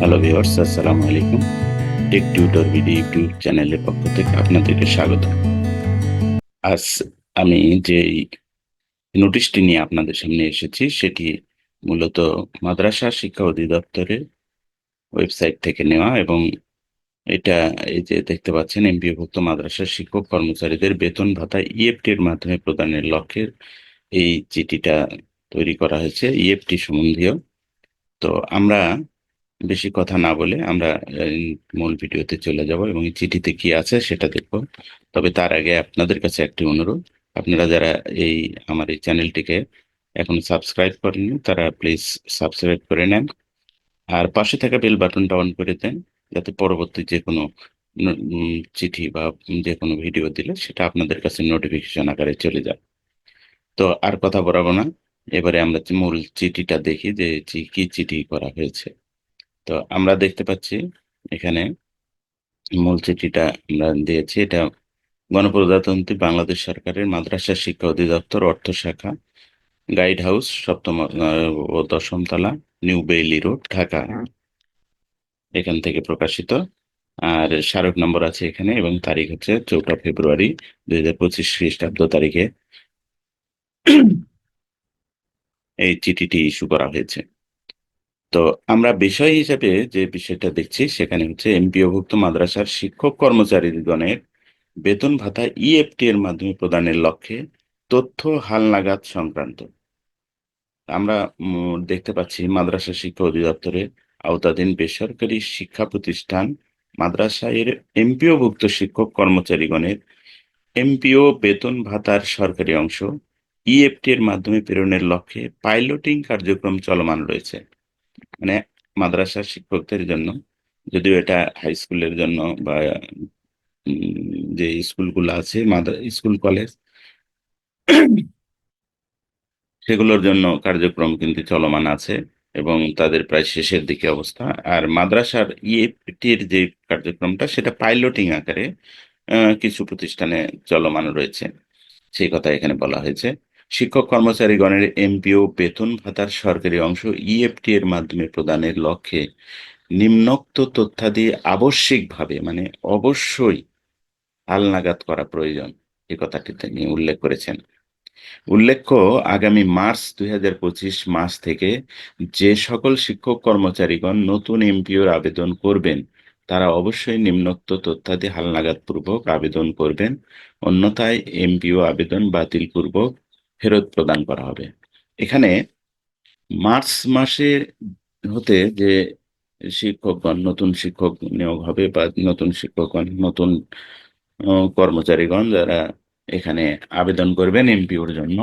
Hello viewers আসসালামু আলাইকুম take tutor video YouTube চ্যানেলের পক্ষ থেকে আপনাদেরকে স্বাগত। আজ আমি যে নোটিশটি নিয়ে আপনাদের সামনে এসেছি, সেটি মূলত মাদ্রাসা শিক্ষা অধিদপ্তরের ওয়েবসাইট থেকে নেওয়া এবং এটা এই যে দেখতে পাচ্ছেন এমপিওভুক্ত মাদ্রাসা শিক্ষক কর্মচারীদের বেতন ভাতা ইএফটি ইএফটির মাধ্যমে প্রদানের লক্ষ্যে এই চিঠিটা তৈরি করা হয়েছে ইএফটি সম্বন্ধীয় তো আমরা বেশি কথা না বলে আমরা মূল ভিডিওতে চলে যাব এবং চিঠিতে কি আছে সেটা দেখব। তবে তার আগে আপনাদের কাছে একটি অনুরোধ। আপনারা যারা এই, আমার এই চ্যানেলটিকে এখন সাবস্ক্রাইব করেননি, তারা প্লিজ সাবস্ক্রাইব করে নেন। আর পাশে থাকা বেল বাটনটা অন করে দেন, যাতে পরবর্তী যে কোনো চিঠি বা যে কোনো ভিডিও দিলে সেটা আপনাদের কাছে নোটিফিকেশন আকারে চলে যায়। তো আর কথা বলাবো না। এবারে আমরা মূল চিঠিটা দেখি যে কি চিঠি করা হয়েছে। তো আমরা দেখতে পাচ্ছি এখানে মূল চিঠিটা আমরা দিয়েছি। এটা গণপ্রজাতন্ত্রী বাংলাদেশ সরকারের মাদ্রাসা শিক্ষা অধিদপ্তর অর্থ শাখা গাইড হাউস সপ্তম ও দশম তলা নিউ বেইলি রোড ঢাকা। এখান থেকে প্রকাশিত। আর স্মারক নম্বর আছে এখানে এবং তারিখ হচ্ছে চৌঠা ফেব্রুয়ারি দুই হাজার পঁচিশ খ্রিস্টাব্দ তারিখে এই চিঠিটি ইস্যু করা হয়েছে। তো আমরা বিষয় হিসেবে যে বিষয়টা দেখছি, সেখানে হচ্ছে এমপিওভুক্ত মাদ্রাসার শিক্ষক কর্মচারীগণের বেতন ভাতা ইএফটি এর মাধ্যমে প্রদানের লক্ষ্যে তথ্য হালনাগাদ সংক্রান্ত। আমরা দেখতে পাচ্ছি মাদ্রাসা শিক্ষা অধিদপ্তরের আওতাধীন বেসরকারি শিক্ষা প্রতিষ্ঠান মাদ্রাসা এর এমপিওভুক্ত শিক্ষক কর্মচারীগণের এমপিও বেতন ভাতার সরকারি অংশ ইএফটি এর মাধ্যমে প্রেরণের লক্ষ্যে পাইলটিং কার্যক্রম চলমান রয়েছে। মানে মাদ্রাসা শিক্ষকদের জন্য, যদিও এটা হাই স্কুলের জন্য বা যে স্কুলগুলো আছে স্কুল কলেজ সেগুলোর জন্য কার্যক্রম কিন্তু চলমান আছে এবং তাদের প্রায় শেষের দিকে অবস্থা। আর মাদ্রাসার ইএফটির যে কার্যক্রমটা, সেটা পাইলটিং আকারে কিছু প্রতিষ্ঠানে চলমান রয়েছে। সেই কথা এখানে বলা হয়েছে। শিক্ষক কর্মচারীগণের এমপিও বেতন ভাতার সরকারি অংশ ইএফটি এর মাধ্যমে প্রদানের লক্ষ্যে নিম্নোক্ত তথ্যাদি আবশ্যিকভাবে মানে অবশ্যই হালনাগাদ করা প্রয়োজন এই কথাটি তিনি উল্লেখ করেছেন। উল্লেখ্য, আগামী মার্চ দুই হাজার পঁচিশ মাস থেকে যে সকল শিক্ষক কর্মচারীগণ নতুন এমপিওর আবেদন করবেন, তারা অবশ্যই নিম্নোক্ত তথ্যাদি হালনাগাদ পূর্বক আবেদন করবেন, অন্যথায় এমপিও আবেদন বাতিল পূর্বক ফেরত প্রদান করা হবে। এখানে মার্চ মাসে হতে যে শিক্ষকগণ, নতুন শিক্ষক নিয়োগ হবে বা নতুন শিক্ষকগণ, নতুন কর্মচারীগণ যারা এখানে আবেদন করবেন এমপিওর জন্য,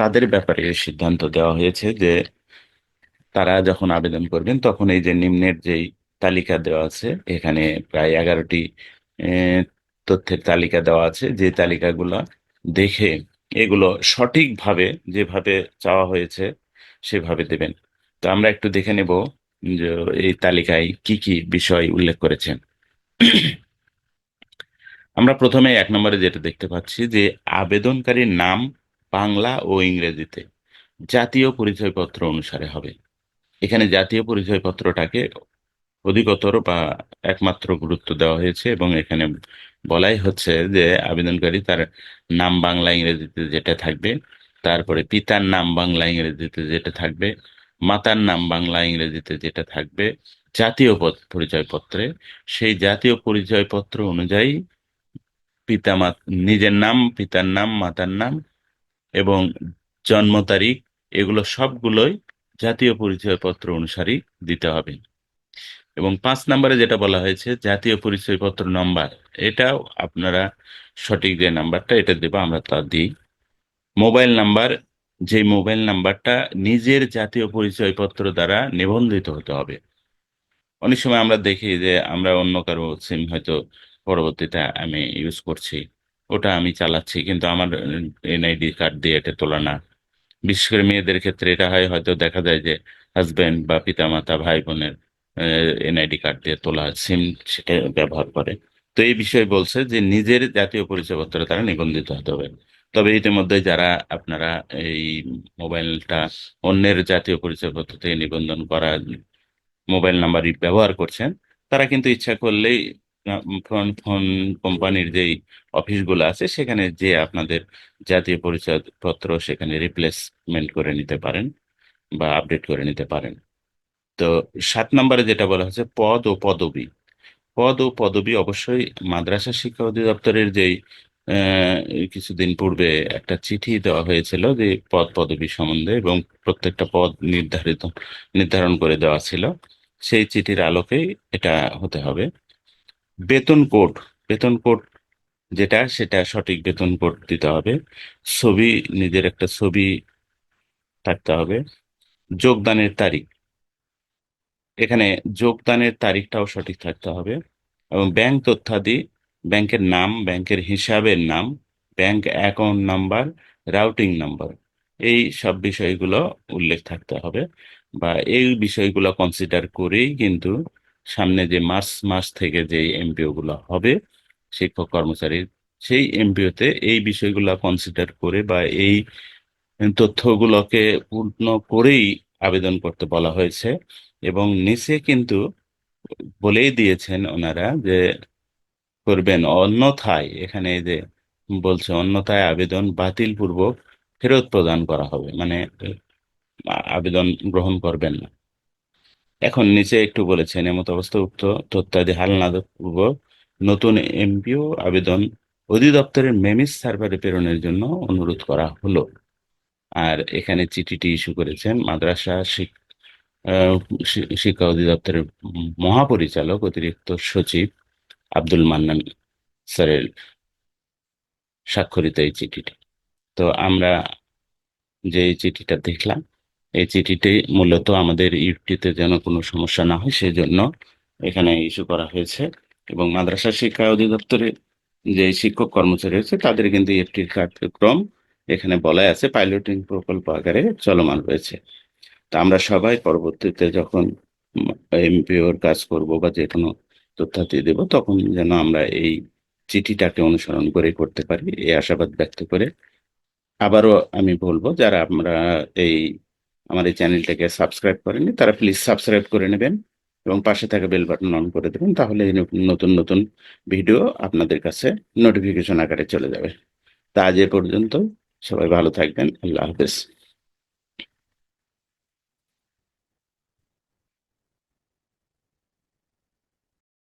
তাদের ব্যাপারে সিদ্ধান্ত দেওয়া হয়েছে যে তারা যখন আবেদন করবেন, তখন এই যে নিম্নের যেই তালিকা দেওয়া আছে, এখানে প্রায় এগারোটি তথ্যের তালিকা দেওয়া আছে। যে তালিকাগুলো দেখে এগুলো সঠিকভাবে যেভাবে চাওয়া হয়েছে সেভাবে দেবেন। তো আমরা একটু দেখে নেব যে এই তালিকায় কি কি বিষয় উল্লেখ করেছেন। আমরা প্রথমে এক নম্বরে যেটা দেখতে পাচ্ছি যে আবেদনকারীর নাম বাংলা ও ইংরেজিতে জাতীয় পরিচয়পত্র অনুসারে হবে। এখানে জাতীয় পরিচয়পত্রটাকে অধিকতর বা একমাত্র গুরুত্ব দেওয়া হয়েছে এবং এখানে বলাই হচ্ছে যে আবেদনকারী তার নাম বাংলা ইংরেজিতে যেটা থাকবে, তারপরে পিতার নাম বাংলা ইংরেজিতে যেটা থাকবে, মাতার নাম বাংলা ইংরেজিতে যেটা থাকবে, জাতীয় পরিচয়পত্রে। সেই জাতীয় পরিচয়পত্র অনুযায়ী পিতা নিজের নাম, পিতার নাম, মাতার নাম এবং জন্ম তারিখ, এগুলো সবগুলোই জাতীয় পরিচয়পত্র অনুসারেই দিতে হবে। এবং পাঁচ নম্বরে যেটা বলা হয়েছে, জাতীয় পরিচয়পত্র নম্বর, এটাও আপনারা সঠিক যে নাম্বারটা, এটা দেবো, আমরা তা দিই। মোবাইল নাম্বার যে মোবাইল নাম্বারটা নিজের জাতীয় পরিচয়পত্র দ্বারা নিবন্ধিত হতে হবে। অনেক সময় আমরা দেখি যে আমরা অন্য কারও সিম হয়তো পরবর্তীতে আমি ইউজ করছি, ওটা আমি চালাচ্ছি, কিন্তু আমার এনআইডি কার্ড দিয়ে এটা তোলা না। বিশেষ করে মেয়েদের ক্ষেত্রে এটা হয়, হয়তো দেখা যায় যে হাজবেন্ড বা পিতামাতা ভাই বোনের এনআইডি কার্ড দিয়ে তোলা সিম সেটা ব্যবহার করে। তো এই বিষয়ে বলছে যে নিজের জাতীয় পরিচয়পত্র তারা নিবন্ধিত হতে হবে। তবে ইতিমধ্যে যারা আপনারা এই মোবাইলটা অন্যের জাতীয় পরিচয়পত্র থেকে নিবন্ধন করা মোবাইল নাম্বার ব্যবহার করছেন, তারা কিন্তু ইচ্ছা করলেই ফোন ফোন কোম্পানির যেই অফিসগুলো আছে, সেখানে যে আপনাদের জাতীয় পরিচয়পত্র সেখানে রিপ্লেসমেন্ট করে নিতে পারেন বা আপডেট করে নিতে পারেন। তো সাত নম্বরে যেটা বলা হচ্ছে পদ ও পদবি। পদ ও পদবি অবশ্যই মাদ্রাসা শিক্ষা অধিদপ্তরের যেই কিছুদিন পূর্বে একটা চিঠি দেওয়া হয়েছিল যে পদ পদবি সম্বন্ধে এবং প্রত্যেকটা পদ নির্ধারিত, নির্ধারণ করে দেওয়া ছিল। সেই চিঠির আলোকেই এটা হতে হবে। বেতন কোড বেতন কোড যেটা, সেটা সঠিক বেতন কোড দিতে হবে। ছবি, নিজের একটা ছবি থাকতে হবে। যোগদানের তারিখ এখানে যোগদানের তারিখটাও সঠিক থাকতে হবে। এবং ব্যাংক তথ্যাদি, ব্যাংকের নাম, ব্যাংকের হিসাবের নাম, bank account number, routing number, এই সব বিষয়গুলো উল্লেখ থাকতে হবে। বা এই বিষয়গুলো কনসিডার করেই কিন্তু সামনে যে মার্চ মাস থেকে যে এমপিও গুলো হবে, শিক্ষক কর্মচারীর, সেই এমপিওতে এই বিষয়গুলো কনসিডার করে বা এই তথ্যগুলোকে পূর্ণ করেই আবেদন করতে বলা হয়েছে। এবং নিচে কিন্তু বলেই দিয়েছেন ওনারা যে করবেন অন্যথায় এখানে যে বলছে অন্যথায় আবেদন বাতিল পূর্বক ফেরত প্রদান করা হবে। মানে আবেদন গ্রহণ করবেন না। এখন নিচে একটু বলেছেন এমত অবস্থা উক্ত তথ্যাদি হালনাদ পূর্বক নতুন এমপিও আবেদন অধিদপ্তরের মেমিস সার্ভারে প্রেরণের জন্য অনুরোধ করা হলো। আর এখানে চিঠিটি ইস্যু করেছেন মাদ্রাসা শিক- আহ, শি- শিক্ষা অধিদপ্তরের মহাপরিচালক, অতিরিক্ত সচিব আব্দুল মান্নান স্যারের স্বাক্ষরিত এই চিঠিটি। তো আমরা যে চিঠিটা দেখলাম, এই চিঠিটি মূলত আমাদের ইউটিতে যেন কোনো সমস্যা না হয় সেই জন্য এখানে ইস্যু করা হয়েছে এবং মাদ্রাসা শিক্ষা অধিদপ্তরে যে শিক্ষক কর্মচারী রয়েছে, তাদের কিন্তু ইএফটির কার্যক্রম এখানে বলাই আছে, পাইলটিং প্রকল্প আকারে চলমান রয়েছে। তা আমরা সবাই পরবর্তীতে যখন এমপিওর কাজ করব বা যে কোনো তথ্যাদি দেব, তখন যেন আমরা এই চিঠিটাকে অনুসরণ করে করতে পারি। এই আশাবাদ ব্যক্ত করে আবারও আমি বলব, যারা আমরা এই, আমার এই চ্যানেলটাকে সাবস্ক্রাইব করেনি তারা প্লিজ সাবস্ক্রাইব করে নেবেন এবং পাশে থাকা বেল বাটন অন করে দেবেন, তাহলে নতুন নতুন ভিডিও আপনাদের কাছে নোটিফিকেশন আকারে চলে যাবে। তা আজ এ পর্যন্ত সবাই ভালো থাকবেন, আল্লাহ হাফেজ।